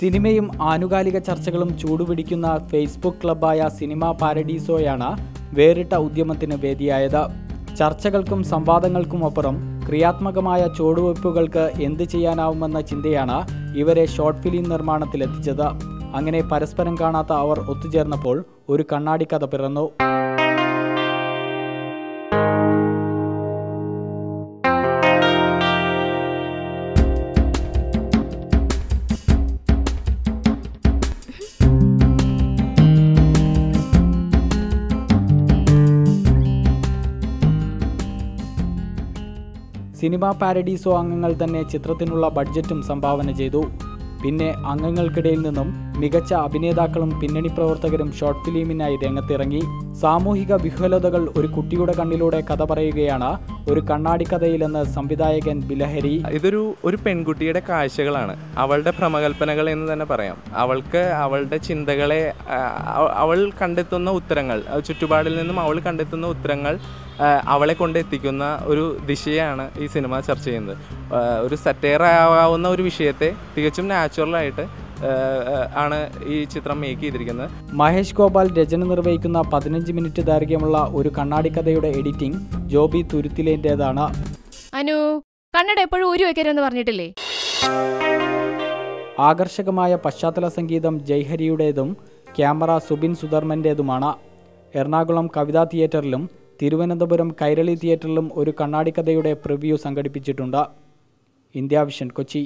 സിനിമയും ആനുകാലിക ചർച്ചകളും ചൂടുപിടിക്കുന്ന ഫേസ്ബുക്ക് ക്ലബായ സിനിമ പാരഡീസോയാണ് വേറിട്ട ഉദ്യമത്തിന് വേദിയായത്. ചർച്ചകൾക്കും സംവാദങ്ങൾക്കും അപ്പുറം ക്രിയാത്മകമായ ചുവടുവയ്പ്പുകൾക്ക് എന്ത് ചെയ്യാനാവുമെന്ന ചിന്തയാണ് ഇവരെ ഷോർട്ട് ഫിലിം നിർമ്മാണത്തിലെത്തിച്ചത്. അങ്ങനെ പരസ്പരം കാണാത്ത അവർ ഒത്തുചേർന്നപ്പോൾ ഒരു കണ്ണാടി കഥ പിറന്നു. സിനിമ പാരഡീസോ അംഗങ്ങൾ തന്നെ ചിത്രത്തിനുള്ള ബഡ്ജറ്റും സംഭാവന ചെയ്തു. പിന്നെ അംഗങ്ങൾക്കിടയിൽ നിന്നും മികച്ച അഭിനേതാക്കളും പിന്നണി പ്രവർത്തകരും ഷോർട്ട് ഫിലിമിനായി രംഗത്തിറങ്ങി. സാമൂഹിക വിഹ്വലതകൾ ഒരു കുട്ടിയുടെ കണ്ണിലൂടെ കഥ പറയുകയാണ് ഒരു കണ്ണാടി കഥയിലെന്ന് സംവിധായകൻ ബിലഹരി. ഇതൊരു ഒരു പെൺകുട്ടിയുടെ കാഴ്ചകളാണ്. അവളുടെ ഭ്രമകൽപ്പനകൾ എന്ന് തന്നെ പറയാം. അവൾക്ക് അവളുടെ ചിന്തകളെ അവൾ കണ്ടെത്തുന്ന ഉത്തരങ്ങൾ ചുറ്റുപാടിൽ നിന്നും അവൾ കണ്ടെത്തുന്ന ഉത്തരങ്ങൾ അവളെ കൊണ്ട് എത്തിക്കുന്ന ഒരു ദിശയാണ് ഈ സിനിമ ചർച്ച ചെയ്യുന്നത്. ഒരു സറ്റയർ ആവാവുന്ന ഒരു വിഷയത്തെ തികച്ചും നാച്ചുറലായിട്ട് ആണ് ഈ ചിത്രം മേക്ക് ചെയ്തിരിക്കുന്നത്. മഹേഷ് ഗോപാൽ രചന നിർവഹിക്കുന്ന പതിനഞ്ച് മിനിറ്റ് ദൈർഘ്യമുള്ള ഒരു കണ്ണാടി കഥയുടെ എഡിറ്റിംഗ് ജോബി തുരുത്തിലേന്റേതാണ് അനു കണ്ണട എപ്പോഴും ഊരി വെക്കരുതെന്ന് പറഞ്ഞിട്ടില്ലേ? ആകർഷകമായ പശ്ചാത്തല സംഗീതം ജയ്ഹരിയുടേതും ക്യാമറ സുബിൻ സുധർമ്മന്റേതുമാണ് എറണാകുളം കവിതാ തിയേറ്ററിലും തിരുവനന്തപുരം കൈരളി തിയേറ്ററിലും ഒരു കണ്ണാടിക്കഥയുടെ പ്രിവ്യൂ സംഘടിപ്പിച്ചിട്ടുണ്ട്. India vision Kochi.